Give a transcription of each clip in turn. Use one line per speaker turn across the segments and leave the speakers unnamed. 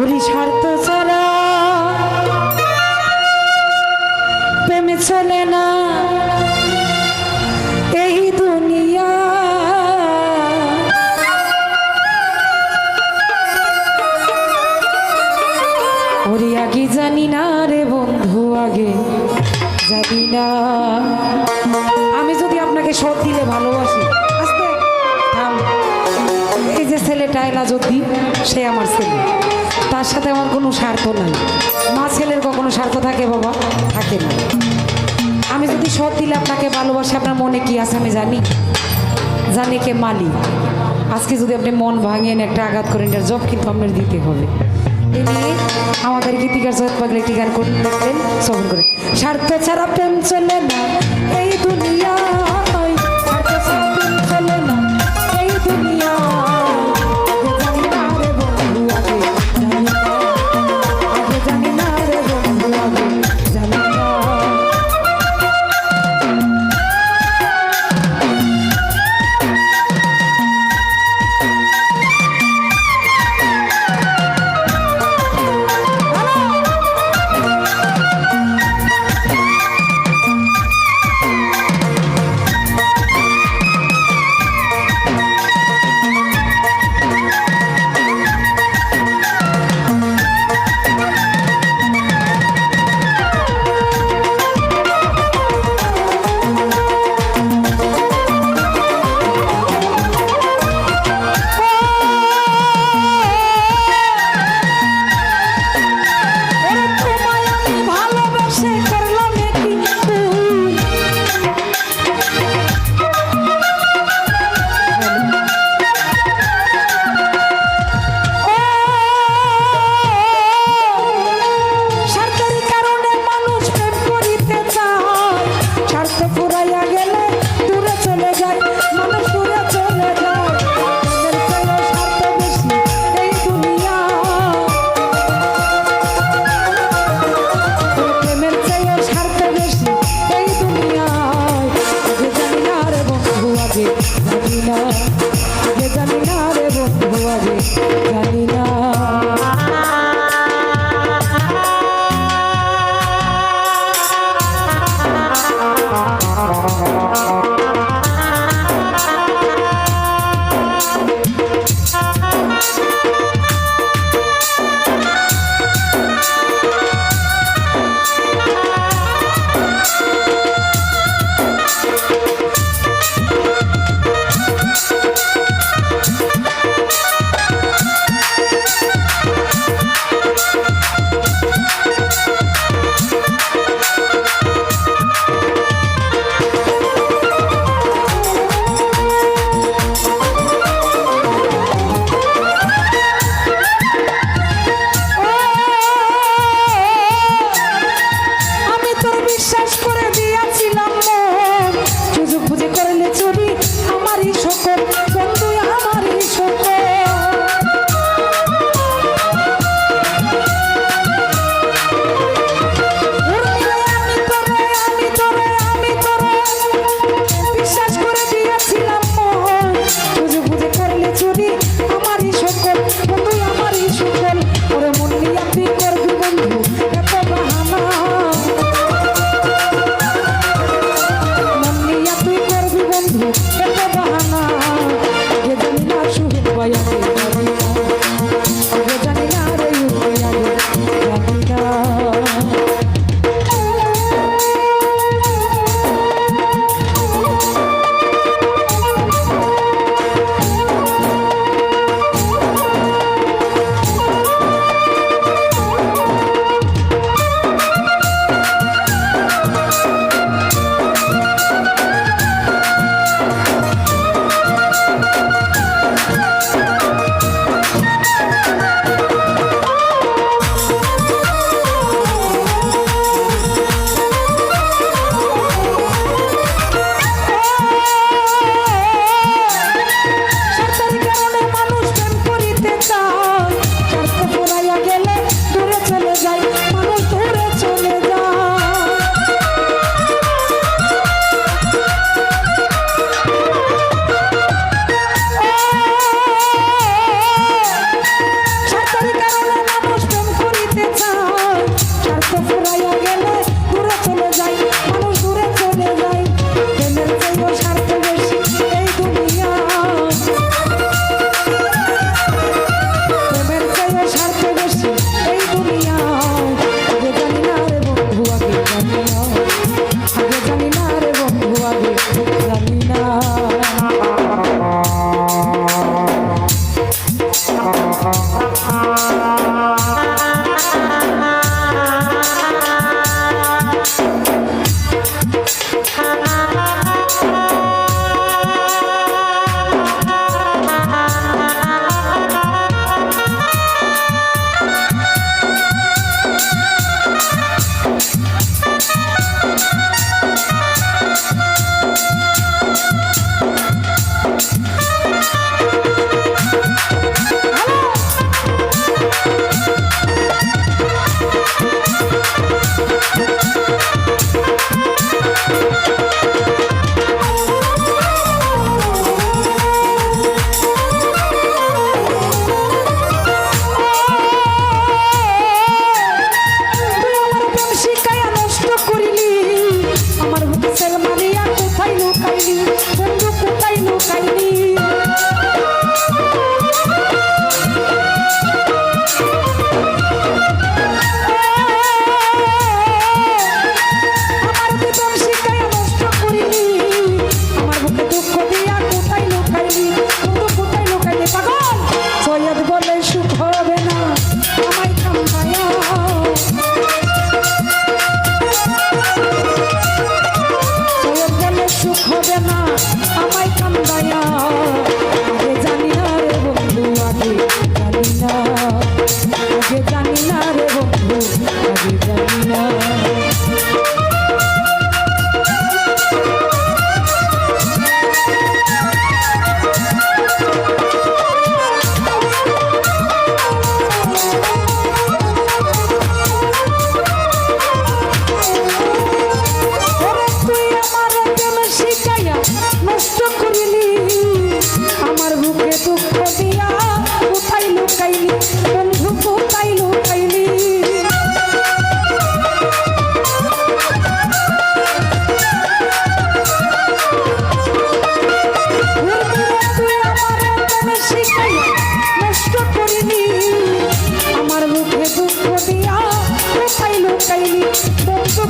ওরি স্বার্থ ছাড়া প্রেমে চলে না। এই দুনিয়া ওরে আগে জানি না রে বন্ধু, আগে জানি না। আমি যদি আপনাকে সব দিলে ভালোবাসি, আস্তে এই যে ছেলেটা এলা যদি সে আমার ছেলে। তার সাথে আমার কোনো স্বার্থ নাই। মা ছেলের কখনো স্বার্থ থাকে বাবা? থাকে না। আমি যদি সব দিলে আপনাকে ভালোবাসি, আপনার মনে কি আছে আমি জানি? জানি কে মালি আজকে যদি আপনি মন ভাঙেন, একটা আঘাত করেন, এটার জব কিন্তু আপনার দিতে হবে। আমাদের গীতিকার সৈয়দ পাগলে একটি গান করে লিখলেন শ্রবণ করে। স্বার্থ ছাড়া প্রেম চলে না, এই দুনিয়া। জানি না সকল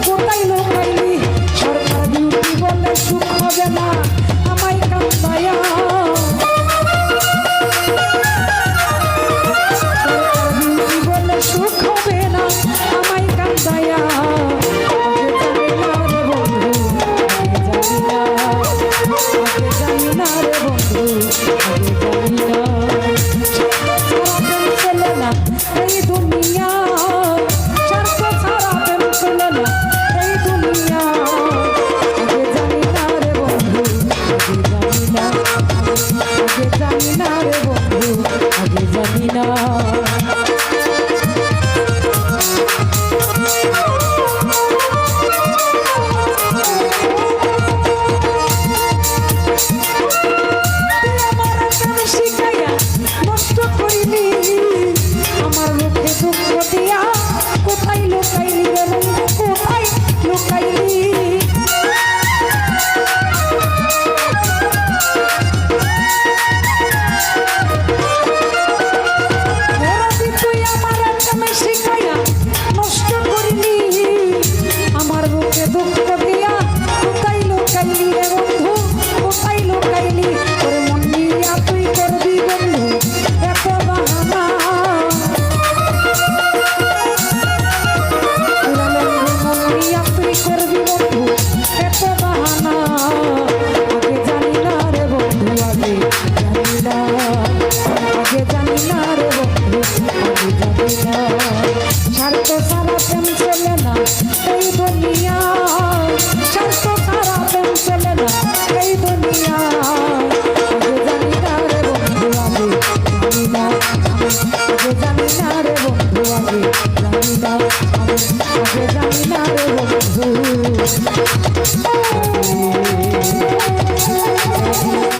কোথায় লোক সরকার বিউটি বলে সুখ হবে না।